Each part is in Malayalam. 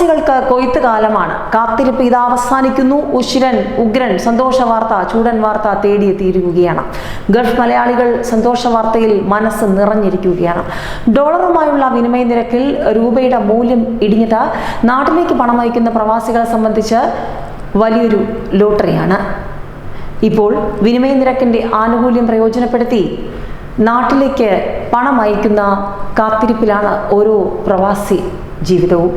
പ്രവാസികൾക്ക് കൊയ്ത്ത് കാലമാണ് കാത്തിരിപ്പ് ഇത് അവസാനിക്കുന്നു. ഉശിരൻ ഉഗ്രൻ സന്തോഷ വാർത്ത ചൂടൻ വാർത്ത തേടിയെത്തിയിരിക്കുകയാണ് ഗൾഫ് മലയാളികൾ സന്തോഷ വാർത്തയിൽ മനസ്സ് നിറഞ്ഞിരിക്കുകയാണ്. ഡോളറുമായുള്ള വിനിമയ നിരക്കിൽ രൂപയുടെ മൂല്യം ഇടിഞ്ഞത് നാട്ടിലേക്ക് പണം അയക്കുന്ന പ്രവാസികളെ സംബന്ധിച്ച് വലിയൊരു ലോട്ടറിയാണ്. ഇപ്പോൾ വിനിമയ നിരക്കിന്റെ ആനുകൂല്യം പ്രയോജനപ്പെടുത്തി നാട്ടിലേക്ക് പണം അയക്കുന്ന കാത്തിരിപ്പിലാണ് ഓരോ പ്രവാസി ജീവിതവും.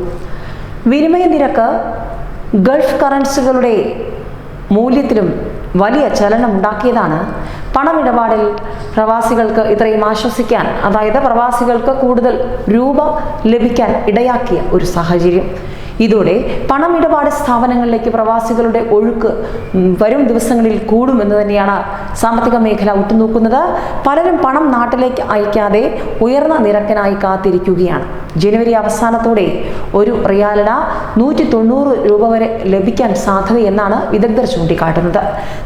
വിനിമയ നിരക്ക് ഗൾഫ് കറൻസികളുടെ മൂല്യത്തിലും വലിയ ചലനം ഉണ്ടാക്കിയതാണ് പണമിടപാടിൽ പ്രവാസികൾക്ക് ഇത്രയും ആശ്വസിക്കാൻ അതായത് പ്രവാസികൾക്ക് കൂടുതൽ രൂപ ലഭിക്കാൻ ഇടയാക്കിയ ഒരു സാഹചര്യം. ഇതോടെ പണമിടപാട് സ്ഥാപനങ്ങളിലേക്ക് പ്രവാസികളുടെ ഒഴുക്ക് വരും ദിവസങ്ങളിൽ കൂടുമെന്ന് തന്നെയാണ് സാമ്പത്തിക മേഖല ഉറ്റുനോക്കുന്നത്. പലരും പണം നാട്ടിലേക്ക് അയക്കാതെ ഉയർന്ന നിരക്കനായി കാത്തിരിക്കുകയാണ്. ജനുവരി അവസാനത്തോടെ ഒരു റിയാലിന നൂറ്റി തൊണ്ണൂറ് രൂപ വരെ ലഭിക്കാൻ സാധ്യതയെന്നാണ് വിദഗ്ധർ ചൂണ്ടിക്കാട്ടുന്നത്.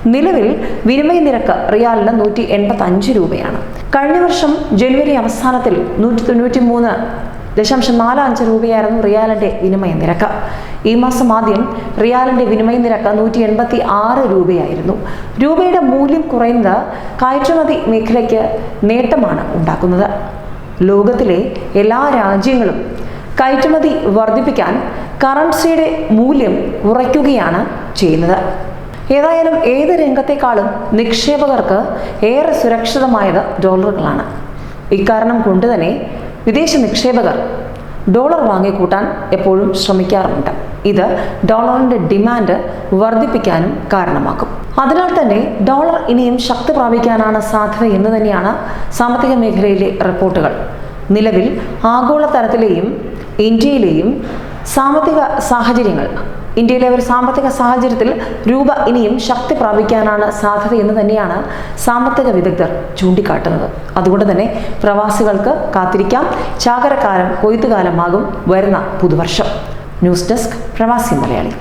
നിലവിൽ വിനിമയ നിരക്ക് റിയാലിന് നൂറ്റി എൺപത്തി അഞ്ച് രൂപയാണ്. കഴിഞ്ഞ വർഷം ജനുവരി അവസാനത്തിൽ നൂറ്റി തൊണ്ണൂറ്റി മൂന്ന് ദശാംശം നാല് അഞ്ച് രൂപയായിരുന്നു റിയാലിന്റെ വിനിമയ നിരക്ക്. ഈ മാസം ആദ്യം റിയാലിന്റെ വിനിമയ നിരക്ക് നൂറ്റി എൺപത്തി ആറ് രൂപയായിരുന്നു. രൂപയുടെ മൂല്യം കുറയുന്നത് കയറ്റുമതി മേഖലയ്ക്ക് നേട്ടമാണ് ഉണ്ടാക്കുന്നത്. ലോകത്തിലെ എല്ലാ രാജ്യങ്ങളും കയറ്റുമതി വർദ്ധിപ്പിക്കാൻ കറൻസിയുടെ മൂല്യം കുറയ്ക്കുകയാണ് ചെയ്യുന്നത്. ഏതായാലും ഏത് രംഗത്തെക്കാളും നിക്ഷേപകർക്ക് ഏറെ സുരക്ഷിതമായത് ഡോളറുകളാണ്. ഇക്കാരണം കൊണ്ട് തന്നെ വിദേശ നിക്ഷേപകർ ഡോളർ വാങ്ങിക്കൂട്ടാൻ എപ്പോഴും ശ്രമിക്കാറുണ്ട് ഇത് ഡോളറിന്റെ ഡിമാൻഡ് വർദ്ധിപ്പിക്കാനും കാരണമാക്കും. അതിനാൽ തന്നെ ഡോളർ ഇനിയും ശക്തി പ്രാപിക്കാനാണ് സാധ്യത എന്ന് തന്നെയാണ് സാമ്പത്തിക മേഖലയിലെ റിപ്പോർട്ടുകൾ. നിലവിൽ ആഗോളതലത്തിലെയും ഇന്ത്യയിലെയും സാമ്പത്തിക സാഹചര്യങ്ങൾ ഇന്ത്യയിലെ ഒരു സാമ്പത്തിക സാഹചര്യത്തിൽ രൂപ ഇനിയും ശക്തി പ്രാപിക്കാനാണ് സാധ്യത എന്ന് തന്നെയാണ് സാമ്പത്തിക വിദഗ്ധർ ചൂണ്ടിക്കാട്ടുന്നത്. അതുകൊണ്ട് തന്നെ പ്രവാസികൾക്ക് കാത്തിരിക്കാം. ചാകരക്കാലം കൊയ്ത്തുകാലമാകും വരുന്ന പുതുവർഷം. ന്യൂസ് ഡെസ്ക് പ്രവാസി മലയാളി.